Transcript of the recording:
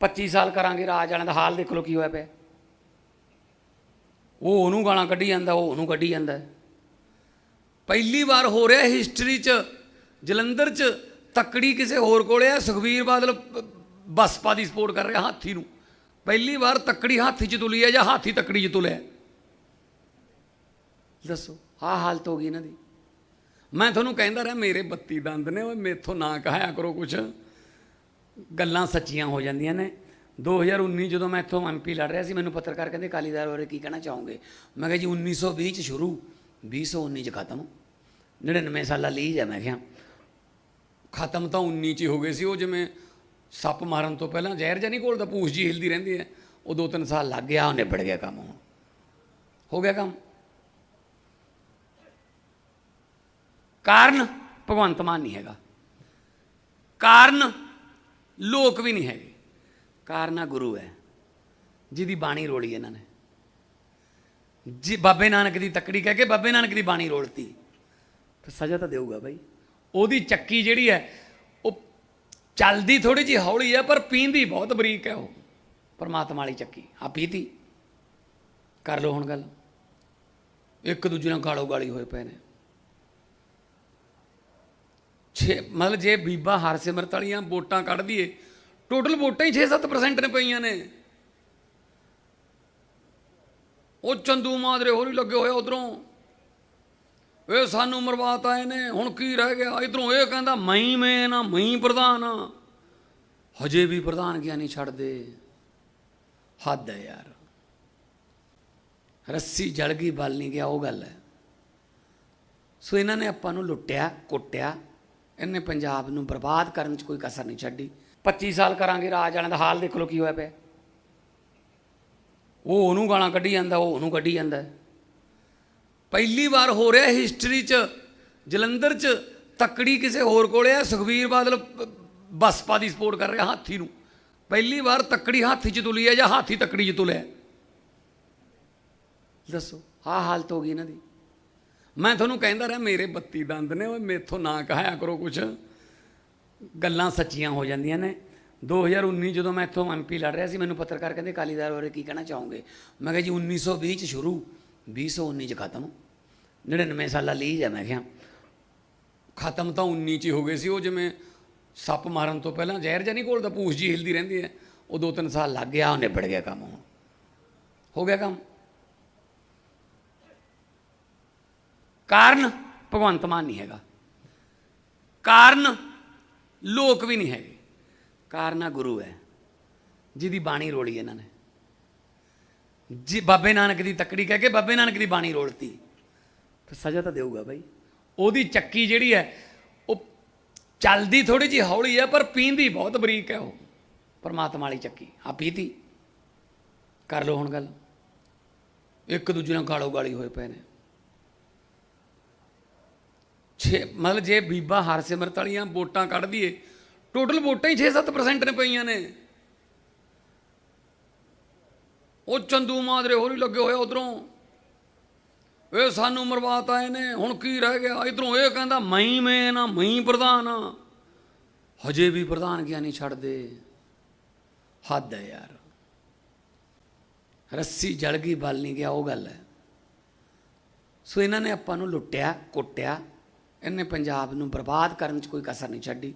25 ਸਾਲ ਕਰਾਂਗੇ ਰਾਜ ਵਾਲਿਆਂ ਦਾ ਹਾਲ ਦੇਖ ਲਓ ਕੀ ਹੋਇਆ ਪਿਆ। ਉਹ ਉਹਨੂੰ ਗਾਲਾਂ ਕੱਢੀ ਜਾਂਦਾ, ਉਹ ਉਹਨੂੰ ਕੱਢੀ ਜਾਂਦਾ। ਪਹਿਲੀ ਵਾਰ ਹੋ ਰਿਹਾ ਹਿਸਟਰੀ 'ਚ, ਜਲੰਧਰ 'ਚ ਤੱਕੜੀ ਕਿਸੇ ਹੋਰ ਕੋਲੇ ਆ, ਸੁਖਵੀਰ ਬਾਦਲ ਬਸਪਾ ਦੀ ਸਪੋਰਟ ਕਰ ਰਿਹਾ ਹਾਥੀ ਨੂੰ। ਪਹਿਲੀ ਵਾਰ ਤੱਕੜੀ ਹਾਥੀ 'ਚ ਤੁਲੀ ਹੈ ਜਾਂ ਹਾਥੀ ਤੱਕੜੀ 'ਚ ਤੁਲਿਆ। ਦੱਸੋ, ਆਹ ਹਾਲਤ ਹੋ ਗਈ ਇਹਨਾਂ ਦੀ। ਮੈਂ ਤੁਹਾਨੂੰ ਕਹਿੰਦਾ ਰਿਹਾ, ਮੇਰੇ 32 ਦੰਦ ਨੇ, ਓਏ ਮੇਥੋਂ ਨਾ ਕਹਾਇਆ ਕਰੋ ਕੁਛ। ਗੱਲਾਂ ਸੱਚੀਆਂ ਹੋ ਜਾਂਦੀਆਂ ਨੇ। 2019 ਜਦੋਂ ਮੈਂ ਇੱਥੋਂ ਐਮਪੀ ਲੜ ਰਿਹਾ ਸੀ, ਮੈਨੂੰ ਪੱਤਰਕਾਰ ਕਹਿੰਦੇ ਕਾਲੀਦਾਰ ਬਾਰੇ ਕੀ ਕਹਿਣਾ ਚਾਹੋਗੇ? ਮੈਂ ਕਿਹਾ, ਜੀ 1920 ਚ ਸ਼ੁਰੂ 2019 ਚ ਖਤਮ। 99 ਸਾਲਾ ਲੀਜ ਹੈ। ਮੈਂ ਕਿਹਾ, ਖਤਮ ਤਾਂ 19 ਚ ਹੀ ਹੋ ਗਏ ਸੀ। ਉਹ ਜਿਵੇਂ ਸੱਪ ਮਾਰਨ ਤੋਂ ਪਹਿਲਾਂ ਜ਼ਹਿਰ ਜਾਂ ਨਹੀਂ ਘੋਲਦਾ ਪੂਛ ਜੀ ਹਿਲਦੀ ਰਹਿੰਦੀ ਹੈ। ਉਹ ਦੋ ਤਿੰਨ ਸਾਲ ਲੱਗ ਗਿਆ ਉਹ ਨਿਬੜ ਗਿਆ ਕੰਮ ਹੁਣ। ਹੋ ਗਿਆ ਕੰਮ। ਕਾਰਨ ਭਗਵੰਤ ਮਾਨ ਨਹੀਂ ਹੈਗਾ। ਕਾਰਨ ਲੋਕ ਵੀ ਨਹੀਂ ਹੈਗੇ। ਕਾਰਨਾ ਗੁਰੂ ਹੈ, ਜਿਹਦੀ ਬਾਣੀ ਰੋਲੀ ਇਹਨਾਂ ਨੇ। ਜੀ, ਬਾਬੇ ਨਾਨਕ ਦੀ ਤੱਕੜੀ ਕਹਿ ਕੇ ਬਾਬੇ ਨਾਨਕ ਦੀ ਬਾਣੀ ਰੋਲਤੀ। ਫਿਰ ਸਜ਼ਾ ਤਾਂ ਦੇਊਗਾ ਬਾਈ। ਉਹਦੀ ਚੱਕੀ ਜਿਹੜੀ ਹੈ, ਉਹ ਚੱਲਦੀ ਥੋੜੀ ਜਿਹੀ ਹੌਲੀ ਹੈ, ਪਰ ਪੀਂਦੀ ਬਹੁਤ ਬਰੀਕ ਹੈ ਉਹ। ਪਰਮਾਤਮਾ ਵਾਲੀ ਚੱਕੀ ਆ ਪੀਤੀ। ਕਰ ਲਓ ਹੁਣ ਗੱਲ। ਇੱਕ ਦੂਜੇ ਨਾਲ ਗਾਲੋ ਗਾਲੀ ਹੋਏ ਪਏ ਨੇ। ਛੇ ਮਤਲਬ ਜੇ ਬੀਬਾ ਹਰਸਿਮਰਤ ਵਾਲੀਆਂ ਵੋਟਾਂ ਕੱਢ ਦਈਏ, ਟੋਟਲ ਵੋਟਾਂ ਹੀ 6-7% ਨੇ ਪਈਆਂ ਨੇ। ਉਹ ਚੰਦੂ ਮਾਦਰੇ ਹੋਰੀ ਲੱਗੇ ਹੋਏ ਉਧਰੋਂ। ਇਹ ਸਾਨੂੰ ਮਰਵਾਤ ਆਏ ਨੇ ਹੁਣ ਕੀ ਰਹਿ ਗਿਆ? ਇਧਰੋਂ ਇਹ ਕਹਿੰਦਾ ਮੈਂ ਮੈਂ ਨਾ ਮੈਂ ਪ੍ਰਧਾਨ ਆ। ਹਜੇ ਵੀ ਪ੍ਰਧਾਨ ਗਿਆ ਨਹੀਂ ਛੱਡਦੇ। ਹੱਦ ਹੈ ਯਾਰ। ਰੱਸੀ ਜਲ ਗਈ, ਬਲ ਨਹੀਂ ਗਿਆ, ਉਹ ਗੱਲ ਹੈ। ਸੋ ਇਹਨਾਂ ਨੇ ਆਪਾਂ ਨੂੰ ਲੁੱਟਿਆ, ਕੁੱਟਿਆ। ਇਹਨੇ ਪੰਜਾਬ ਨੂੰ ਬਰਬਾਦ ਕਰਨ 'ਚ ਕੋਈ ਕਸਰ ਨਹੀਂ ਛੱਡੀ। 25 ਸਾਲ ਕਰਾਂਗੇ ਰਾਜ ਵਾਲਿਆਂ ਦਾ ਹਾਲ ਦੇਖ ਲਓ ਕੀ ਹੋਇਆ ਪਿਆ। ਉਹ ਉਹਨੂੰ ਗਾਲਾਂ ਕੱਢੀ ਜਾਂਦਾ, ਉਹ ਉਹਨੂੰ ਕੱਢੀ ਜਾਂਦਾ। ਪਹਿਲੀ ਵਾਰ ਹੋ ਰਿਹਾ ਹਿਸਟਰੀ 'ਚ, ਜਲੰਧਰ 'ਚ ਤੱਕੜੀ ਕਿਸੇ ਹੋਰ ਕੋਲੇ ਆ, ਸੁਖਵੀਰ ਬਾਦਲ ਬਸਪਾ ਦੀ ਸਪੋਰਟ ਕਰ ਰਿਹਾ ਹਾਥੀ ਨੂੰ। ਪਹਿਲੀ ਵਾਰ ਤੱਕੜੀ ਹਾਥੀ 'ਚ ਤੁਲੀ ਹੈ ਜਾਂ ਹਾਥੀ ਤੱਕੜੀ 'ਚ ਤੁਲਿਆ? ਦੱਸੋ, ਆਹ ਹਾਲਤ ਹੋ ਗਈ ਇਹਨਾਂ ਦੀ। ਮੈਂ ਤੁਹਾਨੂੰ ਕਹਿੰਦਾ ਰਿਹਾ, ਮੇਰੇ 32 ਦੰਦ ਨੇ, ਓਏ ਮੇਥੋਂ ਨਾ ਕਹਾਇਆ ਕਰੋ ਕੁਛ। ਗੱਲਾਂ ਸੱਚੀਆਂ ਹੋ ਜਾਂਦੀਆਂ ਨੇ। 2019 ਜਦੋਂ ਮੈਂ ਇੱਥੋਂ ਐਮਪੀ ਲੜ ਰਿਹਾ ਸੀ, ਮੈਨੂੰ ਪੱਤਰਕਾਰ ਕਹਿੰਦੇ ਕਾਲੀਦਾਰ ਬਾਰੇ ਕੀ ਕਹਿਣਾ ਚਾਹੋਗੇ? ਮੈਂ ਕਿਹਾ, ਜੀ 1920 ਚ ਸ਼ੁਰੂ 2019 ਚ ਖਤਮ। 99 ਸਾਲਾਂ ਲਈ ਹੈ। ਮੈਂ ਕਿਹਾ, ਖਤਮ ਤਾਂ 19 ਚ ਹੀ ਹੋ ਗਏ ਸੀ। ਉਹ ਜਿਵੇਂ ਸੱਪ ਮਾਰਨ ਤੋਂ ਪਹਿਲਾਂ ਜ਼ਹਿਰ ਜਾਂ ਨਹੀਂ ਘੋਲਦਾ ਪੂਛ ਜੀ ਹਿਲਦੀ ਰਹਿੰਦੀ ਹੈ। ਉਹ ਦੋ ਤਿੰਨ ਸਾਲ ਲੱਗ ਗਿਆ, ਉਹ ਨਿਬੜ ਗਿਆ ਕੰਮ ਹੁਣ। ਹੋ ਗਿਆ ਕੰਮ। ਕਾਰਨ ਭਗਵੰਤ ਮਾਨ ਨਹੀਂ ਹੈਗਾ। ਕਾਰਨ ਲੋਕ ਵੀ ਨਹੀਂ ਹੈਗੇ। ਕਾਰਨਾ ਗੁਰੂ ਹੈ। ਜਿਹਦੀ ਬਾਣੀ ਰੋਲੀ ਇਹਨਾਂ ਨੇ। ਜੀ, ਬਾਬੇ ਨਾਨਕ ਦੀ ਤੱਕੜੀ ਕਹਿ ਕੇ ਬਾਬੇ ਨਾਨਕ ਦੀ ਬਾਣੀ ਰੋਲਤੀ। ਫਿਰ ਸਜ਼ਾ ਤਾਂ ਦੇਊਗਾ ਬਾਈ। ਉਹਦੀ ਚੱਕੀ ਜਿਹੜੀ ਹੈ, ਉਹ ਚੱਲਦੀ ਥੋੜੀ ਜਿਹੀ ਹੌਲੀ ਹੈ, ਪਰ ਪੀਂਦੀ ਬਹੁਤ ਬਰੀਕ ਹੈ ਉਹ। ਪਰਮਾਤਮਾ ਵਾਲੀ ਚੱਕੀ। ਆ ਪੀਤੀ। ਕਰ ਲਓ ਹੁਣ ਗੱਲ। ਇੱਕ ਦੂਜੇ ਨਾਲ ਗਾਲੋ ਗਾਲੀ ਹੋਏ ਪਏ ਨੇ। ਛੇ, ਮਤਲਬ ਜੇ ਬੀਬਾ ਹਰਸਿਮਰਤ ਵਾਲੀਆਂ ਵੋਟਾਂ ਕੱਢ ਦਈਏ ਟੋਟਲ ਵੋਟਾਂ ਹੀ 6-7% ਨੇ ਪਈਆਂ ਨੇ। ਉਹ ਚੰਦੂ ਮਾਦਰੇ ਹੋਰੀ ਲੱਗੇ ਹੋਏ ਉਧਰੋਂ। ਇਹ ਸਾਨੂੰ ਮਰਵਾਤ ਆਏ ਨੇ ਹੁਣ ਕੀ ਰਹਿ ਗਿਆ? ਇਧਰੋਂ ਇਹ ਕਹਿੰਦਾ ਮੈਂ ਮੈਂ ਨਾ ਮੈਂ ਪ੍ਰਧਾਨ ਆ। ਹਜੇ ਵੀ ਪ੍ਰਧਾਨ ਗਿਆ ਨਹੀਂ ਛੱਡਦੇ। ਹੱਦ ਹੈ ਯਾਰ। ਰੱਸੀ ਜਲ ਗਈ, ਬਲ ਨਹੀਂ ਗਿਆ, ਉਹ ਗੱਲ ਹੈ। ਸੋ ਇਹਨਾਂ ਨੇ ਆਪਾਂ ਨੂੰ ਲੁੱਟਿਆ, ਕੁੱਟਿਆ। ਇਹਨੇ ਪੰਜਾਬ ਨੂੰ ਬਰਬਾਦ ਕਰਨ 'ਚ ਕੋਈ ਕਸਰ ਨਹੀਂ ਛੱਡੀ।